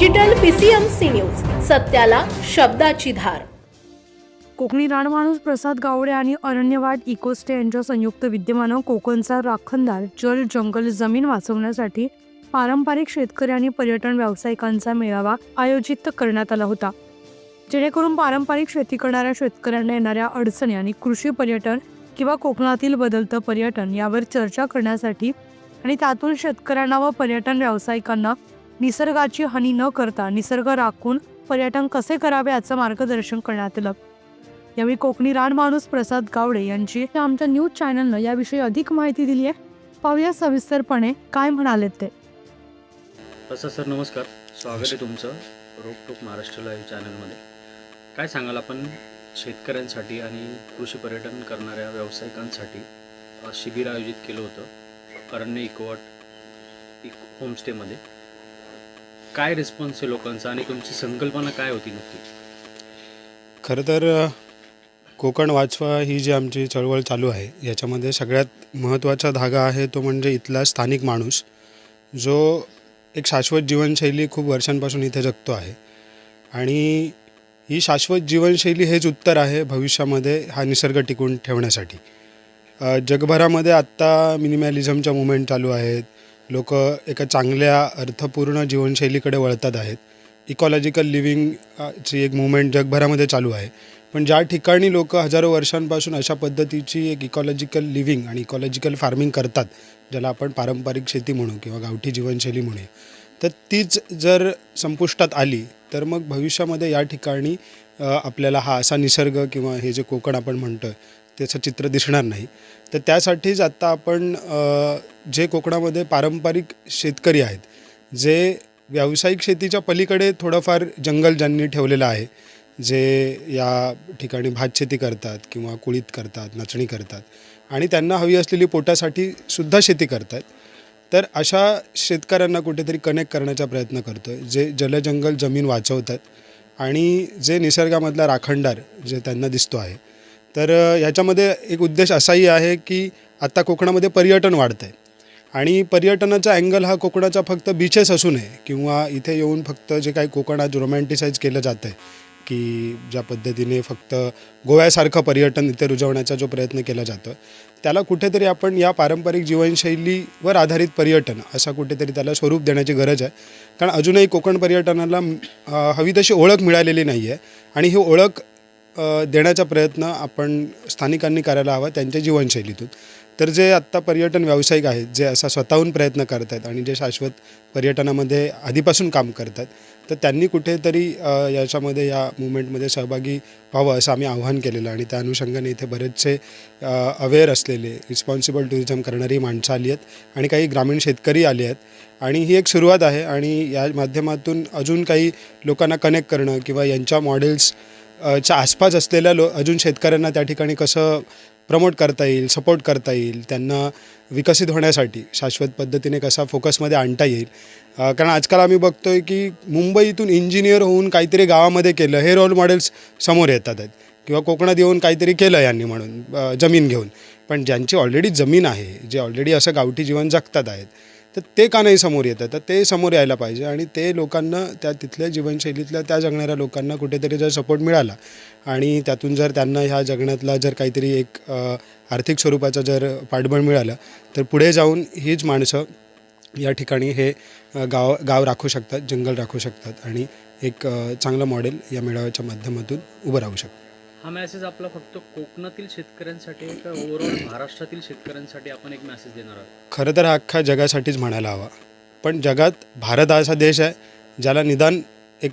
Digital PCMC news सत्याला शब्दाची धार. कोकणी रानमाणूस प्रसाद गावडे आणि अरण्यवाट इकोस्टे यांच्या संयुक्त विद्यमानं कोकणचा राखणदार जल जंगल जमीन वाचवण्यासाठी पारंपरिक शेतकरी आणि पर्यटन व्यावसायिकांचा मेळावा आयोजित करण्यात आला होता. जेणेकरून पारंपरिक शेती करणाऱ्या शेतकऱ्यांना येणाऱ्या अडचणी आणि कृषी पर्यटन किंवा कोकणातील बदलतं पर्यटन यावर चर्चा करण्यासाठी आणि त्यातून शेतकऱ्यांना व पर्यटन व्यावसायिकांना निसर्गाची हानी न करता निसर्ग राखून पर्यटन कसे करावे याचं मार्गदर्शन करण्यात आलं. यावेळी कोकणी रानमाणूस प्रसाद गावडे यांची आमच्या न्यूज चॅनलनं याविषयी अधिक माहिती दिली आहे. पाहूया सविस्तरपणे काय म्हणाले ते. असं सर नमस्कार. स्वागत आहे तुमचं रोकटोक महाराष्ट्र लाईव्ह चॅनलमध्ये. काय सांगाल आपण शेतकऱ्यांसाठी आणि कृषी पर्यटन करणाऱ्या व्यावसायिकांसाठी शिबिर आयोजित केलं होतं अरण्य इकोवाट इक होमस्टेमध्ये. काय रिस्पॉन्स आहे लोकांचा आणि तुमची संकल्पना काय होती नक्की? खरं तर कोकण वाचवा ही जी आमची चळवळ चालू आहे याच्यामध्ये सगळ्यात महत्त्वाचा धागा आहे तो म्हणजे इथला स्थानिक माणूस जो एक शाश्वत जीवनशैली खूप वर्षांपासून इथे जगतो आहे. आणि ही शाश्वत जीवनशैली हेच उत्तर आहे भविष्यामध्ये हा निसर्ग टिकून ठेवण्यासाठी. जगभरामध्ये आत्ता मिनिमॅलिझमच्या मुवमेंट चालू आहेत लोक एका चांगल्या अर्थपूर्ण जीवनशैलीकडे वळतात आहेत. इकॉलॉजिकल लिव्हिंगची एक मुवमेंट जगभरामध्ये चालू आहे. पण ज्या ठिकाणी लोक हजारो वर्षांपासून अशा पद्धतीची एक इकॉलॉजिकल लिव्हिंग आणि इकॉलॉजिकल फार्मिंग करतात ज्याला आपण पारंपरिक शेती म्हणू किंवा गावठी जीवनशैली म्हणूया तर तीच जर संपुष्टात आली तर मग भविष्यामध्ये या ठिकाणी आपल्याला हा असा निसर्ग किंवा हे जे कोकण आपण म्हणतो आहे त्याचं चित्र दिसणार नाही. तर त्यासाठीच आत्ता आपण जे कोकणामध्ये पारंपरिक शेतकरी आहेत जे व्यावसायिक शेतीच्या पलीकडे थोडंफार जंगल ज्यांनी ठेवलेलं आहे जे या ठिकाणी भातशेती करतात किंवा कुळीत करतात नाचणी करतात आणि त्यांना हवी असलेली पोटासाठी सुद्धा शेती करतात तर अशा शेतकऱ्यांना कुठेतरी कनेक्ट करण्याचा प्रयत्न करतो आहे जे जलजंगल जमीन वाचवतात आणि जे निसर्गामधला राखणदार जे त्यांना दिसतो आहे तर ह्याच्यामध्ये एक उद्देश असाही आहे की आत्ता कोकणामध्ये पर्यटन वाढतं आहे आणि पर्यटनाचा अँगल हा कोकणाचा फक्त बीचेस असू नये किंवा इथे येऊन फक्त जे काही कोकणात रोमॅन्टिसाईज केलं जातं आहे की ज्या पद्धतीने फक्त गोव्यासारखं पर्यटन इथे रुजवण्याचा जो प्रयत्न केला जातो त्याला कुठेतरी आपण या पारंपरिक जीवनशैलीवर आधारित पर्यटन असा कुठेतरी त्याला स्वरूप देण्याची गरज आहे. कारण अजूनही कोकण पर्यटनाला हवी तशी ओळख मिळालेली नाही आहे आणि ही ओळख देण्याचा प्रयत्न आपण स्थानिकांनी करायला हवा त्यांच्या जीवनशैलीतून. तर जे आत्ता पर्यटन व्यावसायिक आहेत जे असा स्वतःहून प्रयत्न करत आहेत आणि जे शाश्वत पर्यटनामध्ये आधीपासून काम करतात तर त्यांनी कुठेतरी याच्यामध्ये या मुवमेंटमध्ये सहभागी व्हावं असं आम्ही आव्हान केलेलं आणि त्या अनुषंगाने इथे बरेचसे अवेअर असलेले रिस्पॉन्सिबल टुरिझम करणारी माणसं आली आहेत आणि काही ग्रामीण शेतकरी आले आहेत. आणि ही एक सुरुवात आहे आणि या माध्यमातून अजून काही लोकांना कनेक्ट करणं किंवा यांच्या मॉडेल्स च्या आसपास असलेल्या लो अजून शेतकऱ्यांना त्या ठिकाणी कसं प्रमोट करता येईल सपोर्ट करता येईल त्यांना विकसित होण्यासाठी शाश्वत पद्धतीने कसा फोकसमध्ये आणता येईल. कारण आजकाल आम्ही बघतो आहे की मुंबईतून इंजिनियर होऊन काहीतरी गावामध्ये केलं हे रोल मॉडेल्स समोर येतात आहेत. किंवा कोकणात येऊन काहीतरी केलं यांनी म्हणून जमीन घेऊन. पण ज्यांची ऑलरेडी जमीन आहे जे ऑलरेडी असं गावठी जीवन जगतात आहेत तर ते का नाही समोर येतं तर ते समोर यायला पाहिजे आणि ते लोकांना त्या तिथल्या जीवनशैलीतल्या त्या जगणाऱ्या लोकांना कुठेतरी जर सपोर्ट मिळाला आणि त्यातून जर त्यांना ह्या जगण्यातला जर काहीतरी एक आर्थिक स्वरूपाचं जर पाठबळ मिळालं तर पुढे जाऊन हीच माणसं या ठिकाणी हे गाव गाव राखू शकतात जंगल राखू शकतात आणि एक चांगलं मॉडेल या मेळाव्याच्या माध्यमातून उभं राहू शकतं हा मॅसेज आपला फक्त कोकणातील शेतकऱ्यांसाठी आहे का ओव्हरऑल महाराष्ट्रातील शेतकऱ्यांसाठी आपण एक मॅसेज देणार आहोत? खरं तर हा अख्खा जगासाठीच म्हणायला हवा. पण जगात भारत हा असा देश आहे ज्याला निदान एक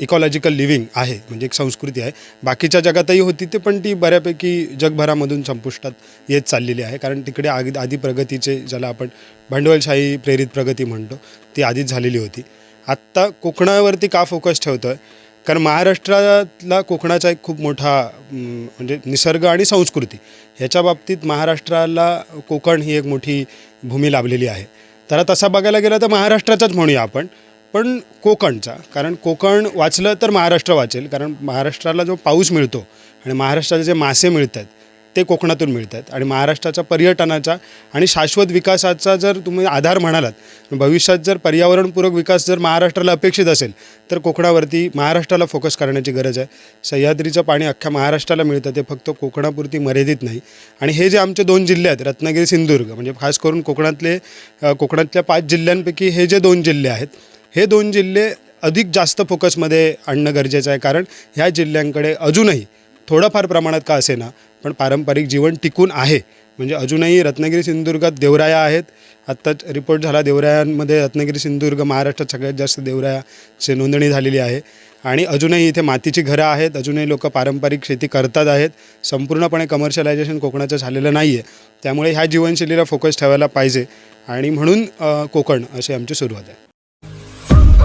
इकॉलॉजिकल लिव्हिंग आहे म्हणजे एक संस्कृती आहे. बाकीच्या जगातही होती ते पण ती बऱ्यापैकी जगभरामधून संपुष्टात येत चाललेली आहे. कारण तिकडे आधी आधी प्रगतीचे ज्याला आपण भांडवलशाही प्रेरित प्रगती म्हणतो ती आधीच झालेली होती. आत्ता कोकणावरती का फोकस ठेवतो आहे कारण महाराष्ट्रातला कोकणाचा एक खूप मोठा म्हणजे निसर्ग आणि संस्कृती ह्याच्या बाबतीत महाराष्ट्राला कोकण ही एक मोठी भूमी लाभलेली आहे. तर तसा बघायला गेलं तर महाराष्ट्राचाच म्हणूया आपण. पण कोकणचा कारण कोकण वाचलं तर महाराष्ट्र वाचेल कारण महाराष्ट्राला जो पाऊस मिळतो आणि महाराष्ट्राचे जे मासे मिळतात ते कोकणातून मिळत आहेत आणि महाराष्ट्राच्या पर्यटनाचा आणि शाश्वत विकासाचा जर तुम्ही आधार म्हणालात भविष्यात जर पर्यावरणपूरक विकास जर महाराष्ट्राला अपेक्षित असेल तर कोकणावरती महाराष्ट्राला फोकस करण्याची गरज आहे. सह्याद्रीचं पाणी अख्ख्या महाराष्ट्राला मिळतं ते फक्त कोकणापुरती मर्यादित नाही. आणि हे जे आमचे दोन जिल्हे आहेत रत्नागिरी सिंधुदुर्ग म्हणजे खास करून कोकणातले कोकणातल्या पाच जिल्ह्यांपैकी हे जे दोन जिल्हे आहेत हे दोन जिल्हे अधिक जास्त फोकसमध्ये आणणं गरजेचं आहे. कारण ह्या जिल्ह्यांकडे अजूनही थोडंफार प्रमाणात का असेना पण पारंपरिक जीवन टिकून आहे. म्हणजे अजूनही रत्नागिरी सिंधुदुर्गात देवराया आहेत. आत्ताच रिपोर्ट झाला देवरायांमध्ये रत्नागिरी सिंधुदुर्ग महाराष्ट्रात सगळ्यात जास्त देवरायाची नोंदणी झालेली आहे. आणि अजूनही इथे मातीची घरं आहेत. अजूनही लोक पारंपरिक शेती करतात आहेत. संपूर्णपणे कमर्शियलायझेशन कोकणाचं झालेलं नाही आहे त्यामुळे ह्या जीवनशैलीला फोकस ठेवायला पाहिजे. आणि म्हणून कोकण अशी आमची सुरुवात आहे.